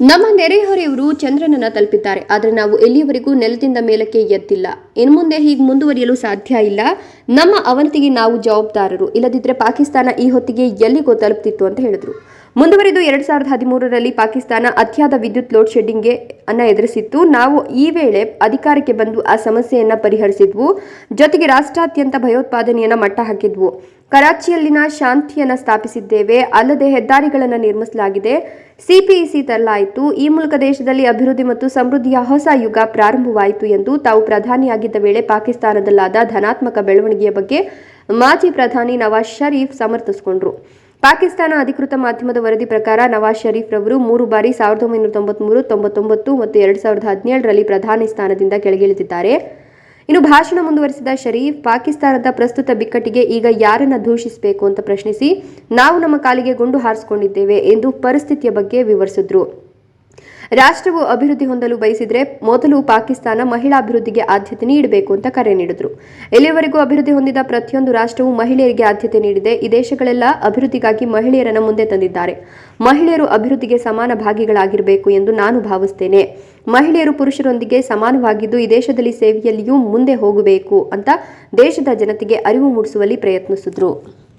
ನಮ್ಮ ನೆರೆಹೊರೆಯವರು ಚಂದ್ರನನ್ನ ತಲುಪಿದ್ದಾರೆ, ಆದರೆ ನಾವು ಎಲ್ಲಿಯವರೆಗೂ ನೆಲದಿಂದ ಮೇಲಕ್ಕೆ ಎದ್ದಿಲ್ಲ ಇನ್ನು ಮುಂದೆ ಹೀಗೆ ಮುಂದುವರಿಯಲು ಸಾಧ್ಯ ಇಲ್ಲ. ನಮ್ಮ ಅವನತಿಗೆ ನಾವು ಜವಾಬ್ದಾರರು. ಇಲ್ಲದಿದ್ದರೆ ಪಾಕಿಸ್ತಾನ ಈ ಹೊತ್ತಿಗೆ ಎಲ್ಲಿಗೋ ತಲುಪ್ತಿತ್ತು ಅಂತ ಹೇಳಿದ್ರು. ಮುಂದುವರಿದು ಎರಡ್ ಸಾವಿರದ ಹದಿಮೂರರಲ್ಲಿ ಪಾಕಿಸ್ತಾನ ಅತಿಯಾದ ವಿದ್ಯುತ್ ಲೋಡ್ ಶೆಡ್ಡಿಂಗ್ಗೆ ಅನ್ನ ಎದುರಿಸಿತ್ತು. ನಾವು ಈ ವೇಳೆ ಅಧಿಕಾರಕ್ಕೆ ಬಂದು ಆ ಸಮಸ್ಯೆಯನ್ನ ಪರಿಹರಿಸಿದ್ವು. ಜೊತೆಗೆ ರಾಷ್ಟ್ರಾದ್ಯಂತ ಭಯೋತ್ಪಾದನೆಯನ್ನ ಮಟ್ಟ ಹಾಕಿದ್ವು. ಕರಾಚಿಯಲ್ಲಿನ ಶಾಂತಿಯನ್ನ ಸ್ಥಾಪಿಸಿದ್ದೇವೆ. ಅಲ್ಲದೆ ಹೆದ್ದಾರಿಗಳನ್ನು ನಿರ್ಮಿಸಲಾಗಿದೆ. ಸಿಪಿಇಸಿ ತರಲಾಯಿತು. ಈ ಮೂಲಕ ದೇಶದಲ್ಲಿ ಅಭಿವೃದ್ಧಿ ಮತ್ತು ಸಮೃದ್ಧಿಯ ಹೊಸ ಯುಗ ಪ್ರಾರಂಭವಾಯಿತು ಎಂದು ತಾವು ಪ್ರಧಾನಿಯಾಗಿದ್ದ ವೇಳೆ ಪಾಕಿಸ್ತಾನದಲ್ಲಾದ ಧನಾತ್ಮಕ ಬೆಳವಣಿಗೆಯ ಬಗ್ಗೆ ಮಾಜಿ ಪ್ರಧಾನಿ ನವಾಜ್ ಷರೀಫ್ ಸಮರ್ಥಿಸಿಕೊಂಡ್ರು. ಪಾಕಿಸ್ತಾನ ಅಧಿಕೃತ ಮಾಧ್ಯಮದ ವರದಿ ಪ್ರಕಾರ ನವಾಜ್ ಷರೀಫ್ ರವರು ಮೂರು ಬಾರಿ ಸಾವಿರದ ಒಂಬೈನೂರ ತೊಂಬತ್ಮೂರು, ತೊಂಬತ್ತೊಂಬತ್ತು ಮತ್ತು ಎರಡ್ ಸಾವಿರದ ಹದಿನೇಳರಲ್ಲಿ ಪ್ರಧಾನಿ ಸ್ಥಾನದಿಂದ ಕೆಳಗಿಳಿದಿದ್ದಾರೆ. ಇನ್ನು ಭಾಷಣ ಮುಂದುವರಿಸಿದ ಶರೀಫ್, ಪಾಕಿಸ್ತಾನದ ಪ್ರಸ್ತುತ ಬಿಕ್ಕಟ್ಟಿಗೆ ಈಗ ಯಾರನ್ನ ದೂಷಿಸಬೇಕು ಅಂತ ಪ್ರಶ್ನಿಸಿ ನಾವು ನಮ್ಮ ಕಾಲಿಗೆ ಗುಂಡು ಹಾರಿಸಿಕೊಂಡಿದ್ದೇವೆ ಎಂದು ಪರಿಸ್ಥಿತಿಯ ಬಗ್ಗೆ ವಿವರಿಸಿದ್ರು. ರಾಷ್ಟ್ರವು ಅಭಿವೃದ್ಧಿ ಹೊಂದಲು ಬಯಸಿದರೆ ಮೊದಲು ಪಾಕಿಸ್ತಾನ ಮಹಿಳಾ ಅಭಿವೃದ್ಧಿಗೆ ಆದ್ಯತೆ ನೀಡಬೇಕು ಅಂತ ಕರೆ ನೀಡಿದ್ರು. ಇಲ್ಲಿಯವರೆಗೂ ಅಭಿವೃದ್ಧಿ ಹೊಂದಿದ ಪ್ರತಿಯೊಂದು ರಾಷ್ಟ್ರವು ಮಹಿಳೆಯರಿಗೆ ಆದ್ಯತೆ ನೀಡಿದೆ. ಈ ದೇಶಗಳೆಲ್ಲ ಅಭಿವೃದ್ಧಿಗಾಗಿ ಮಹಿಳೆಯರನ್ನು ಮುಂದೆ ತಂದಿದ್ದಾರೆ. ಮಹಿಳೆಯರು ಅಭಿವೃದ್ಧಿಗೆ ಸಮಾನ ಭಾಗಿಗಳಾಗಿರಬೇಕು ಎಂದು ನಾನು ಭಾವಿಸ್ತೇನೆ. ಮಹಿಳೆಯರು ಪುರುಷರೊಂದಿಗೆ ಸಮಾನವಾಗಿದ್ದು ಈ ದೇಶದಲ್ಲಿ ಸೇವೆಯಲ್ಲಿಯೂ ಮುಂದೆ ಹೋಗಬೇಕು ಅಂತ ದೇಶದ ಜನತೆಗೆ ಅರಿವು ಮೂಡಿಸುವಲ್ಲಿ ಪ್ರಯತ್ನಿಸಿದ್ರು.